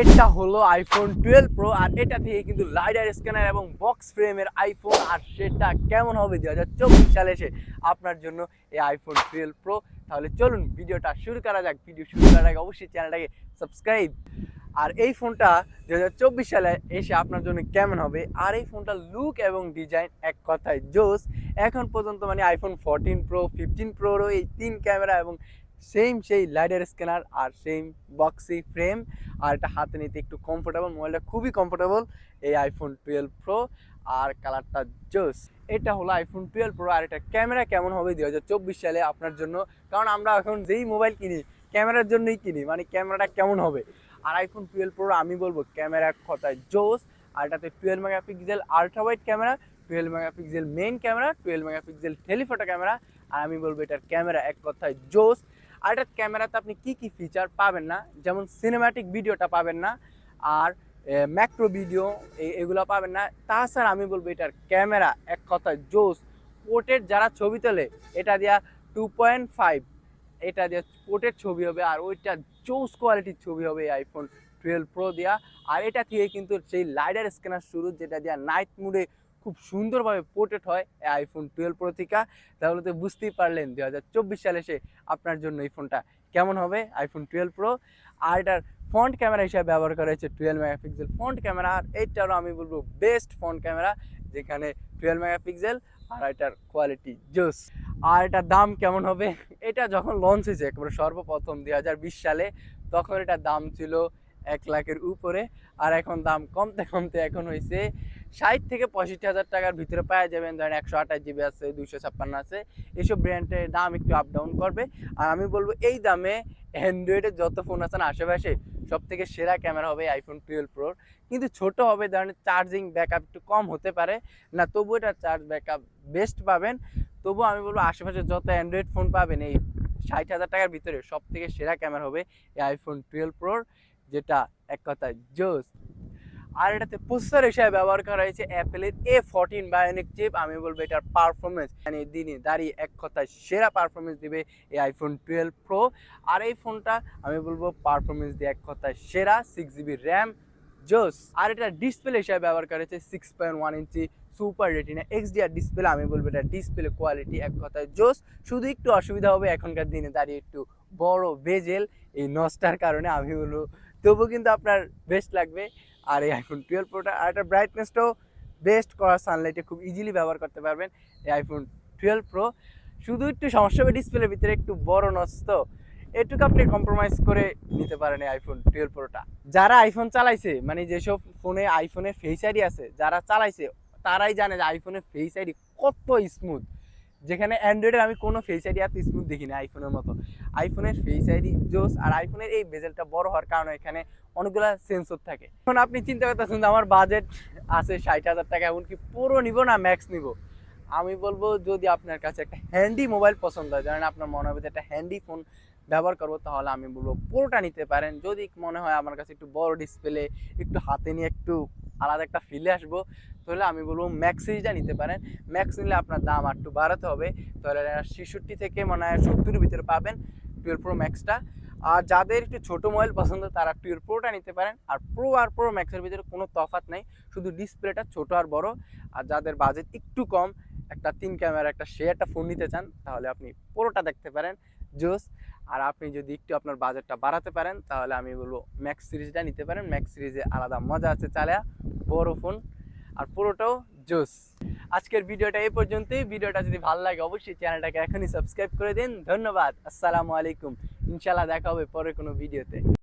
এটা হলো iPhone twelve pro আর এটা থেকে কিন্তু লাইডার স্ক্যানার এবং বক্স ফ্রেমের আইফোন আর সেটা কেমন হবে দু হাজার চব্বিশ সালে এসে আপনার জন্য এই আইফোন টুয়েলভ প্রো তাহলে চলুন ভিডিওটা শুরু করা যাক। ভিডিও শুরু করার আগে অবশ্যই চ্যানেলটাকে সাবস্ক্রাইব আর এই ফোনটা দু হাজার চব্বিশ সালে এসে আপনার জন্য কেমন হবে? আর এই ফোনটার লুক এবং ডিজাইন এক কথায় জোস। এখন পর্যন্ত মানে আইফোন ফোরটিন প্রো ফিফটিন প্রোরও এই তিন ক্যামেরা এবং সেম সেই লাইডার স্ক্যানার আর সেম বক্সি ফ্রেম আর এটা হাতে নিতে একটু কমফোর্টেবল মোবাইলটা খুবই কমফোর্টেবল এই আইফোন টুয়েলভ প্রো আর কালারটা জোস এটা হলো আইফোন টুয়েলভ প্রো আর এটা ক্যামেরা কেমন হবে দু হাজার চব্বিশ সালে আপনার জন্য, কারণ আমরা এখন যেই মোবাইল কিনি ক্যামেরার জন্যই কিনি মানে ক্যামেরাটা কেমন হবে? আর আইফোন টুয়েলভ প্রো আমি বলব ক্যামেরা কথায় জোস আর এটাতে twelve megapixel ultra wide camera twelve megapixel main camera twelve megapixel telephoto camera আর আমি বলব এটার ক্যামেরা এক কথায় জোস আর ক্যামেরাতে আপনি কি কি ফিচার পাবেন না? যেমন সিনেম্যাটিক ভিডিওটা পাবেন না, আর ম্যাক্রো ভিডিও এগুলো পাবেন না। তাছাড়া আমি বলব এটার ক্যামেরা এক কথায় জোস। পোর্টের যারা ছবি তোলে, এটা দেওয়া টু পয়েন্ট ফাইভ এটা দিয়ে পোর্টের ছবি হবে, আর ওইটা জোস কোয়ালিটির ছবি হবে আইফোন টুয়েলভ প্রো দেওয়া আর এটা থেকে কিন্তু সেই লাইডার স্ক্যানার শুরু, যেটা দেওয়া নাইট মুডে খুব সুন্দরভাবে পোর্ট্রেট হয় আইফোন টুয়েলভ প্রো থেকে। তাহলে তো বুঝতেই পারলেন দু হাজার চব্বিশ সালে এসে আপনার জন্য এই ফোনটা কেমন হবে? আইফোন টুয়েলভ প্রো আর এটার ফ্রন্ট ক্যামেরা হিসাবে ব্যবহার করা হয়েছে টুয়েলভ মেগাপিক্সেল ফ্রন্ট ক্যামেরা আর এইটারও আমি বলব বেস্ট ফ্রন্ট ক্যামেরা যেখানে টুয়েলভ মেগাপিক্সেল আর এটার কোয়ালিটি জোস। আর এটার দাম কেমন হবে? এটা যখন লঞ্চ হয়েছে একেবারে সর্বপ্রথম দু হাজার বিশ সালে, তখন এটার দাম ছিল এক লাখের উপরে। আর এখন দাম কমতে কমতে এখন হয়েছে ষাট থেকে পঁয়ষট্টি হাজার টাকার ভিতরে পাওয়া যাবেন। ধরেন একশো আঠাশ জিবি আছে, দুইশো ছাপ্পান্ন আছে। এসব ব্র্যান্ডের দাম একটু আপ ডাউন করবে। আর আমি বলব, এই দামে অ্যান্ড্রয়েডের যত ফোন আছে না, আশেপাশে সব থেকে সেরা ক্যামেরা হবে আইফোন টুয়েলভ প্রোর কিন্তু ছোট হবে, ধরেন চার্জিং ব্যাকআপ একটু কম হতে পারে। না, তবু এটা চার্জ ব্যাকআপ বেস্ট পাবেন। তবু আমি বলব, আশেপাশে যত অ্যান্ড্রয়েড ফোন পাবেন, এই ষাট হাজার টাকার ভিতরে সব থেকে সেরা ক্যামেরা হবে এই আইফোন টুয়েলভ প্রোর যেটা এক কথায় জোস। আর এটাতে প্রসেসর হিসেবে ব্যবহার করা হয়েছে অ্যাপেলের এ ফোরটিন বায়োনিক চিপ আমি বলব এটার পারফরমেন্স মানে দিনে দাঁড়িয়ে এক কথায় সেরা পারফরমেন্স দিবে এই আইফোন টুয়েলভ প্রো আর এই ফোনটা আমি বলব পারফরমেন্স দিয়ে এক কথায় সেরা সিক্স জিবি র্যাম জোস। আর এটা ডিসপ্লে হিসেবে ব্যবহার করা হয়েছে six point one inch super retina XDR display আমি বলব এটা ডিসপ্লে কোয়ালিটি এক কথায় জোস। শুধু একটু অসুবিধা হবে এখনকার দিনে দাঁড়িয়ে একটু বড় বেজেল এই নস্টার কারণে। আমি বলব তবু কিন্তু আপনার বেস্ট লাগবে। আর এই আইফোন টুয়েলভ প্রোটা আর এটা ব্রাইটনেসটাও বেস্ট করা সানলাইটে খুব ইজিলি ব্যবহার করতে পারবেন এই আইফোন টুয়েলভ প্রো শুধু একটু সমস্যা হবে ডিসপ্লের ভিতরে একটু বড় নষ্ট এটুকু আপনি কম্প্রোমাইজ করে নিতে পারেন এই আইফোন টুয়েলভ প্রোটা যারা আইফোন চালাইছে মানে যেসব ফোনে আইফোনে ফেস আইডি আছে, যারা চালাইছে, তারাই জানে যে আইফোনের ফেস আইডি কত স্মুথ যেখানে অ্যান্ড্রয়েডের আমি কোনো ফেস আইডি এত স্মুথ দেখিনি আইফোনের মতো। আইফোনের ফেস আইডি জোস আর আইফোনের এই বেজেলটা বড় হওয়ার কারণে এখানে অনেকগুলো সেন্সর থাকে। এখন আপনি চিন্তা করতেছেন যে আমার বাজেট আছে ষাট হাজার টাকা, এমনকি পুরো নিব না ম্যাক্স নিব। আমি বলব যদি আপনার কাছে একটা হ্যান্ডি মোবাইল পছন্দ হয়, ধরেন আপনার মনে হবে যে একটা হ্যান্ডি ফোন ব্যবহার করব, তাহলে আমি বলব পুরোটা নিতে পারেন। যদি মনে হয় আমার কাছে একটু বড় ডিসপ্লে একটু হাতে নিয়ে একটু আলাদা একটা ফিলে আসব। তাহলে আমি বলব ম্যাক্স সিরিজটা নিতে পারেন ম্যাক্স নিলে আপনার দাম আর একটু বাড়াতে হবে। তাহলে ছেষট্টি থেকে মনে হয় সত্তরের ভিতরে পাবেন টুয়েলভ প্রো ম্যাক্সটা আর যাদের একটু ছোটো মোবাইল পছন্দ, তারা টুয়েলভ প্রোটা নিতে পারেন। আর প্রো আর প্রো ম্যাক্সের ভিতরে কোনো তফাৎ নেই, শুধু ডিসপ্লেটা ছোট আর বড়। আর যাদের বাজেট একটু কম, একটা তিন ক্যামেরা একটা সে একটা ফোন নিতে চান, তাহলে আপনি পুরোটা দেখতে পারেন। জোস আর আপনি যদি একটু আপনার বাজেটটা বাড়াতে পারেন, তাহলে আমি বলব ম্যাক্স সিরিজটা নিতে পারেন। ম্যাক্স সিরিজে আলাদা মজা আছে চালা বড় ফোন আর পুরোটাও জোস আজকের ভিডিওটা এই পর্যন্তই। ভিডিওটা যদি ভালো লাগে, অবশ্যই চ্যানেলটাকে এখনই সাবস্ক্রাইব করে দিন। ধন্যবাদ। আসসালামু আলাইকুম। ইনশাল্লাহ দেখা হবে পরে কোনো ভিডিওতে।